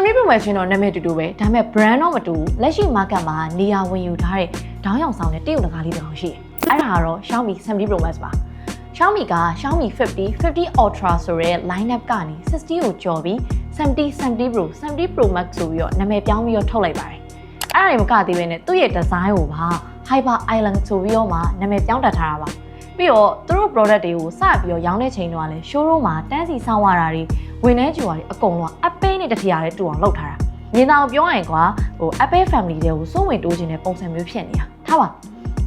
Samsung Pro Max တော့နာမည်တူတူပဲဒါပေမဲ့ brand တော့မတူဘူးလက်ရှိ market မှာနေရာဝင်ယူထားတဲ့ဒေါင်းရောင်ဆောင်တဲ့တရုတ်တကားလေးတစ်ကောင်ရှိတယ်အဲ့ဒါကတော့ Xiaomi Samsung Pro Max ပါ Xiaomi က Xiaomi 50 50 Ultra ဆိုတဲ့ lineup ကနေ60ကိုကျော်ပြီး70 70 Pro 70 Pro Max ဆိုပြီးတော့နာမည်ပြောင်းပြီးတော့ထုတ်လိုက်ပါတယ်အဲ့ဒါတွေမကသေးဘဲနဲ့သူ့ရဲ့ design ကိုပါ Hyper Island ဆိုပြီးတော့မှနာမည်ပြောင်းတက်ထားတာပါပြီးတော့သူတို့ product တွေကိုစပြီးတော့ရောင်းတဲ့ချိန်တော့လည်း showroom မှာတန်းစီစောင့်ရတာတွေဝင်နေကြွားတွေအကုန်လုံးအပေး နဲ့တထရာလေးတူအောင်လုပ်ထားတာမြင်တော့ပြောရရင်ကွာဟို Apple family တွေကိုစိုးဝင်တိုးခြင်းတဲ့ပုံစံမျိုးဖြစ်နေတာထားပါ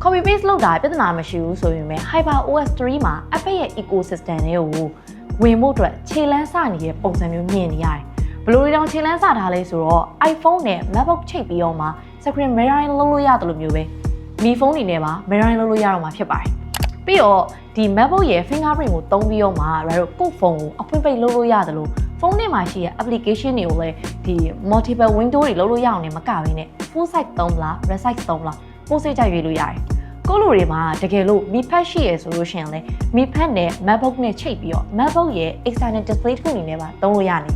copy paste လုပ်တာပြဿနာမရှိဘူးဆိုရင်ပဲ Hyper OS 3မှာ Apple ရဲ့ ecosystem တွေကိုဝင်ဖို့အတွက်ခြေလန်းစနေတဲ့ပုံစံမျိုးမြင်နေရတယ်ဘယ်လိုတွေတောင်ခြေလန်းစထားလဲဆိုတော့ iPhone နဲ့ MacBook ချိတ်ပြီးတော့မှ screen mirroring လုပ်လို့ရတယ်လို့မျိုးပဲ Mi phone တွေနဲ့ပါ mirroring လုပ်လို့ရတော့မှာဖြစ်ပါတယ် ပြီးတော့ဒီ MacBook ရဲ့ fingerprint ကိုသုံးပြီးတော့မှဒါတို့ကိုယ့်ဖုန်းကိုအဖွင့်ပိတ်လုပ်လို့ရတယ်လို့ဖုန်းထဲမှာရှိတဲ့ application တွေကိုလည်းဒီ multiple window တွေလုပ်လို့ရအောင်လည်းမကဘဲနဲ့ full size သုံးလား red size သုံးလားပို့စိတ်ကြရွေးလို့ရတယ်ကိုလိုတွေမှာတကယ်လို့ Mi Pad ရှိရဆိုလို့ရှိရင်လေ Mi Pad နဲ့ MacBook နဲ့ချိတ်ပြီးတော့ MacBook ရဲ့ external display တစ်ခုအနေနဲ့ပါသုံးလို့ရတယ်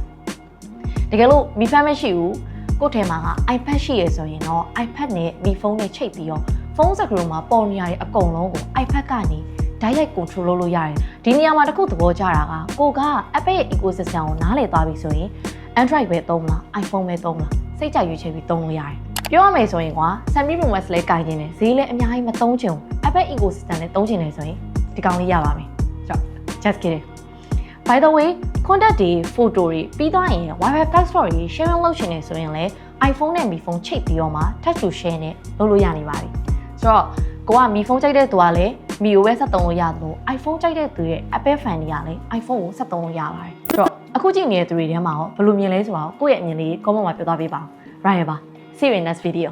တကယ်လို့ Mi Pad မရှိဘူးကိုယ့်ထဲမှာက iPad ရှိရဆိုရင်တော့ iPad နဲ့ Mi Phone နဲ့ချိတ်ပြီးတော့ ဖုန်းစကရိုမှာပေါ်နေရတဲ့အကုန်လုံးကို iPad ကနေဓာတ်ရိုက် control လုပ်လို့ရတယ်ဒီနေရာမှာတစ်ခုသဘောကျတာကကိုက Apple ရဲ့ ecosystem ကိုနားလည်သွားပြီဆိုရင် Android ပဲသုံးလား iPhone ပဲသုံးလားစိတ်ကြရွေးချယ်ပြီးသုံးလို့ရတယ်ပြောရမယ်ဆိုရင်ကွာ Samsung Pro Max လဲကင်နေတယ်ဈေးလည်းအများကြီးမသုံးချင်ဘူး Apple ecosystem နဲ့သုံးချင်တယ်ဆိုရင်ဒီကောင်လေးရပါမယ်ဆိုတော့ just kidding by the way contact တွေ photo တွေပြီးသွားရင် Wi-Fi passport တွေ sharing လုပ်ချင်နေဆိုရင်လည်း iPhone နဲ့ Mi phone ချိတ်ပြီးတော့မှ touch to share နဲ့လုပ်လို့ရနေပါပြီ ဆိုတော့ကိုက Mi phone ကြိုက်တဲ့သူကလည်း Mi ကိုပဲဆက်သုံးလို့ရတယ်လို့ iPhone ကြိုက်တဲ့သူရဲ့ Apple fan တွေကလည်း iPhone ကိုဆက်သုံးလို့ရပါတယ်ဆိုတော့အခုကြည့်နေတဲ့သူတွေထဲမှာရောဘယ်လိုမြင်လဲဆိုတော့ကိုယ့်ရဲ့အမြင်လေး comment မှာပြောသားပေးပါဦး right ပါ see you in next video